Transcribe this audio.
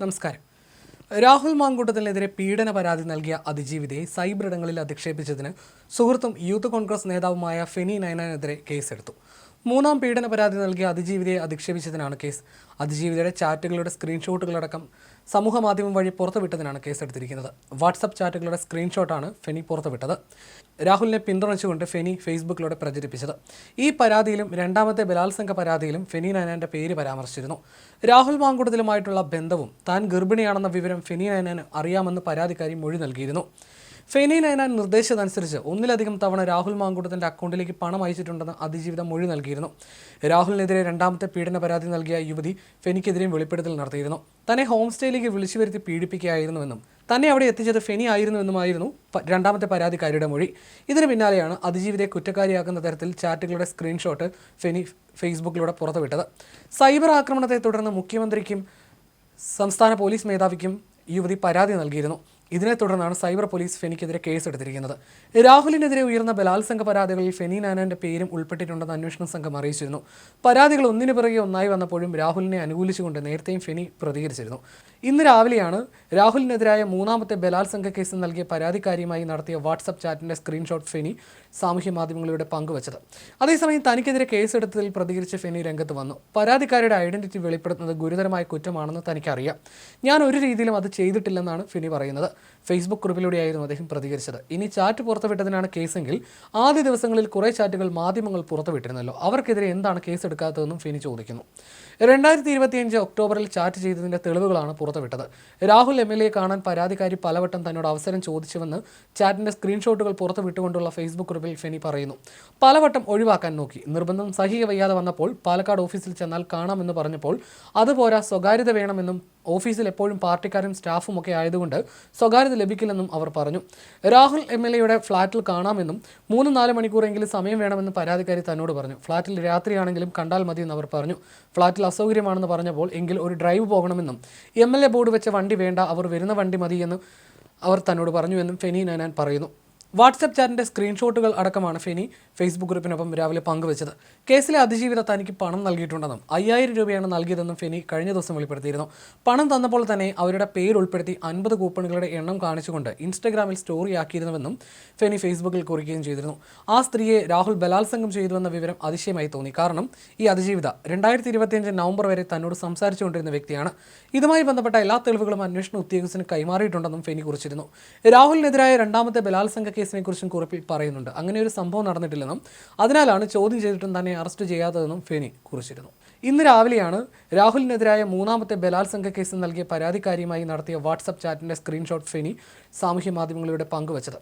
നമസ്കാരം. രാഹുൽ മാങ്കൂട്ടത്തിനെതിരെ പീഡന പരാതി നൽകിയ അതിജീവിതയെ സൈബർ ഇടങ്ങളിൽ അധിക്ഷേപിച്ചതിന് സുഹൃത്തും യൂത്ത് കോൺഗ്രസ് നേതാവുമായ ഫെനി നയനാനെതിരെ കേസെടുത്തു. മൂന്നാം പീഡന പരാതി നൽകിയ അതിജീവിതയെ അധിക്ഷേപിച്ചതിനാണ് കേസ്. അതിജീവിതയുടെ ചാറ്റുകളുടെ സ്ക്രീൻഷോട്ടുകളടക്കം സമൂഹ മാധ്യമം വഴി പുറത്തുവിട്ടതിനാണ് കേസെടുത്തിരിക്കുന്നത് വാട്സപ്പ് ചാറ്റുകളുടെ സ്ക്രീൻഷോട്ടാണ് ഫെനി പുറത്തുവിട്ടത്. രാഹുലിനെ പിന്തുണച്ചുകൊണ്ട് ഫെനി ഫേസ്ബുക്കിലൂടെ പ്രചരിപ്പിച്ചത്. ഈ പരാതിയിലും രണ്ടാമത്തെ ബലാത്സംഗ പരാതിയിലും ഫെനി നയനാന്റെ പേര് പരാമർശിച്ചിരുന്നു. രാഹുൽ മാങ്കുടത്തിലുമായിട്ടുള്ള ബന്ധവും താൻ ഗർഭിണിയാണെന്ന വിവരം ഫെനി നയനാന് അറിയാമെന്ന് പരാതിക്കാരി മൊഴി നൽകിയിരുന്നു. ഫെനി നയനാൻ നിർദ്ദേശിച്ചതനുസരിച്ച് ഒന്നിലധികം തവണ രാഹുൽ മാങ്കൂട്ടത്തിന്റെ അക്കൗണ്ടിലേക്ക് പണം അയച്ചിട്ടുണ്ടെന്ന് അതിജീവിതം മൊഴി നൽകിയിരുന്നു. രാഹുലിനെതിരെ രണ്ടാമത്തെ പീഡന പരാതി നൽകിയ യുവതി ഫെനിക്കെതിരെയും വെളിപ്പെടുത്തൽ നടത്തിയിരുന്നു. തന്നെ ഹോം സ്റ്റേയിലേക്ക് വിളിച്ചു വരുത്തി പീഡിപ്പിക്കുകയായിരുന്നുവെന്നും തന്നെ അവിടെ എത്തിച്ചത് ഫെനി ആയിരുന്നുവെന്നുമായിരുന്നു രണ്ടാമത്തെ പരാതിക്കാരിയുടെ മൊഴി. ഇതിന് പിന്നാലെയാണ് അതിജീവിതയെ കുറ്റക്കാരിയാക്കുന്ന തരത്തിൽ ചാറ്റുകളുടെ സ്ക്രീൻഷോട്ട് ഫെനി ഫേസ്ബുക്കിലൂടെ പുറത്തുവിട്ടത്. സൈബർ ആക്രമണത്തെ തുടർന്ന് മുഖ്യമന്ത്രിക്കും സംസ്ഥാന പോലീസ് മേധാവിക്കും യുവതി പരാതി നൽകിയിരുന്നു. ഇതിനെ തുടർന്നാണ് സൈബർ പോലീസ് ഫെനിക്കെതിരെ കേസെടുത്തിരിക്കുന്നത്. രാഹുലിനെതിരെ ഉയർന്ന ബലാത്സംഗ പരാതികളിൽ ഫെനി നാനാന്റെ പേരും ഉൾപ്പെട്ടിട്ടുണ്ടെന്ന് അന്വേഷണ സംഘം അറിയിച്ചിരുന്നു. പരാതികൾ ഒന്നിനു പിറകെ ഒന്നായി വന്നപ്പോഴും രാഹുലിനെ അനുകൂലിച്ചുകൊണ്ട് നേരത്തെയും ഫെനി പ്രതികരിച്ചിരുന്നു. ഇന്ന് രാവിലെയാണ് രാഹുലിനെതിരായ മൂന്നാമത്തെ ബലാത്സംഗ കേസ് നൽകിയ പരാതിക്കാരിയുമായി നടത്തിയ വാട്സപ്പ് ചാറ്റിന്റെ സ്ക്രീൻഷോട്ട് ഫെനി സാമൂഹ്യ മാധ്യമങ്ങളിലൂടെ പങ്കുവച്ചത്. അതേസമയം തനിക്കെതിരെ കേസെടുത്തതിൽ പ്രതികരിച്ച് ഫെനി രംഗത്ത് വന്നു. പരാതിക്കാരുടെ ഐഡന്റിറ്റി വെളിപ്പെടുത്തുന്നത് ഗുരുതരമായ കുറ്റമാണെന്ന് തനിക്കറിയാം. ഞാൻ ഒരു രീതിയിലും അത് ചെയ്തിട്ടില്ലെന്നാണ് ഫെനി പറയുന്നത്. ഫേസ്ബുക്ക് കുറിപ്പിലൂടെയായിരുന്നു അദ്ദേഹം പ്രതികരിച്ചത്. ഇനി ചാറ്റ് പുറത്തുവിട്ടതിനാണ് കേസെങ്കിൽ ആദ്യ ദിവസങ്ങളിൽ കുറേ ചാറ്റുകൾ മാധ്യമങ്ങൾ പുറത്തുവിട്ടിരുന്നല്ലോ. അവർക്കെതിരെ എന്താണ് കേസ് എടുക്കാത്തതെന്നും ഫിനി ചോദിക്കുന്നു. രണ്ടായിരത്തി ഇരുപത്തിയഞ്ച് ഒക്ടോബറിൽ ചാറ്റ് ചെയ്തതിന്റെ തെളിവുകളാണ് പുറത്തുവിട്ടത്. രാഹുൽ എം എൽ എ കാണാൻ പരാതിക്കാരി പലവട്ടം തന്നോട് അവസരം ചോദിച്ചുവെന്ന് ചാറ്റിന്റെ സ്ക്രീൻഷോട്ടുകൾ പുറത്തുവിട്ടുകൊണ്ടുള്ള ഫേസ്ബുക്ക് കുറിപ്പിൽ ഫെനി പറയുന്നു. പലവട്ടം ഒഴിവാക്കാൻ നോക്കി. നിർബന്ധം സഹിക വയ്യാതെ വന്നപ്പോൾ പാലക്കാട് ഓഫീസിൽ ചെന്നാൽ കാണാമെന്ന് പറഞ്ഞപ്പോൾ അതുപോരാ സ്വകാര്യത വേണമെന്നും ഓഫീസിൽ എപ്പോഴും പാർട്ടിക്കാരും സ്റ്റാഫും ഒക്കെ ആയതുകൊണ്ട് സ്വകാര്യത ലഭിക്കില്ലെന്നും അവർ പറഞ്ഞു. രാഹുൽ എം എൽ എയുടെ ഫ്ളാറ്റിൽ കാണാമെന്നും മൂന്ന് നാല് മണിക്കൂറെങ്കിലും സമയം വേണമെന്ന് പരാതിക്കാരി തന്നോട് പറഞ്ഞു. ഫ്ളാറ്റിൽ രാത്രിയാണെങ്കിലും കണ്ടാൽ മതിയെന്ന് അവർ പറഞ്ഞു. ഫ്ളാറ്റിൽ അസൗകര്യമാണെന്ന് പറഞ്ഞപ്പോൾ എങ്കിൽ ഒരു ഡ്രൈവ് പോകണമെന്നും എം എൽ എ ബോർഡ് വെച്ച വണ്ടി വേണ്ട അവർ വരുന്ന വണ്ടി മതിയെന്നും അവർ തന്നോട് പറഞ്ഞുവെന്നും ഫെനി നൈനാൻ പറയുന്നു. വാട്സപ്പ് ചാറ്റിന്റെ സ്ക്രീൻഷോട്ടുകൾ അടക്കമാണ് ഫെനി ഫേസ്ബുക്ക് ഗ്രൂപ്പിനൊപ്പം രാവിലെ പങ്കുവച്ചത്. കേസിലെ അതിജീവിത തനിക്ക് പണം നൽകിയിട്ടുണ്ടെന്നും അയ്യായിരം രൂപയാണ് നൽകിയതെന്നും ഫെനി കഴിഞ്ഞ ദിവസം വെളിപ്പെടുത്തിയിരുന്നു. പണം തന്നപ്പോൾ തന്നെ അവരുടെ പേര് ഉൾപ്പെടുത്തി അൻപത് കൂപ്പണുകളുടെ എണ്ണം കാണിച്ചുകൊണ്ട് ഇൻസ്റ്റഗ്രാമിൽ സ്റ്റോറി ആക്കിയിരുന്നുവെന്നും ഫെനി ഫേസ്ബുക്കിൽ കുറിക്കുകയും ചെയ്തിരുന്നു. ആ സ്ത്രീയെ രാഹുൽ ബലാത്സംഗം ചെയ്തുവെന്ന വിവരം അതിശയമായി തോന്നി. കാരണം ഈ അതിജീവിത രണ്ടായിരത്തി ഇരുപത്തിയഞ്ച് നവംബർ വരെ തന്നോട് സംസാരിച്ചുകൊണ്ടിരുന്ന വ്യക്തിയാണ്. ഇതുമായി ബന്ധപ്പെട്ട എല്ലാ തെളിവുകളും അന്വേഷണ ഉദ്യോഗസ്ഥന് കൈമാറിയിട്ടുണ്ടെന്നും ഫെനി കുറിച്ചിരുന്നു. രാഹുലിനെതിരായ രണ്ടാമത്തെ ബലാത്സംഗ കേസിനെ കുറിച്ചും കുറിപ്പിൽ പറയുന്നുണ്ട്. അങ്ങനെ ഒരു സംഭവം നടന്നിട്ടില്ലെന്നും അതിനാലാണ് ചോദ്യം ചെയ്തിട്ടും തന്നെ അറസ്റ്റ് ചെയ്യാത്തതെന്നും ഫെനി കുറിച്ചിരുന്നു. ഇന്ന് രാവിലെയാണ് രാഹുലിനെതിരായ മൂന്നാമത്തെ ബലാത്സംഗ കേസ് നൽകിയ പരാതിക്കാരിയുമായി നടത്തിയ വാട്സപ്പ് ചാറ്റിന്റെ സ്ക്രീൻഷോട്ട് ഫെനി സാമൂഹ്യ മാധ്യമങ്ങളിലൂടെ പങ്കുവച്ചത്.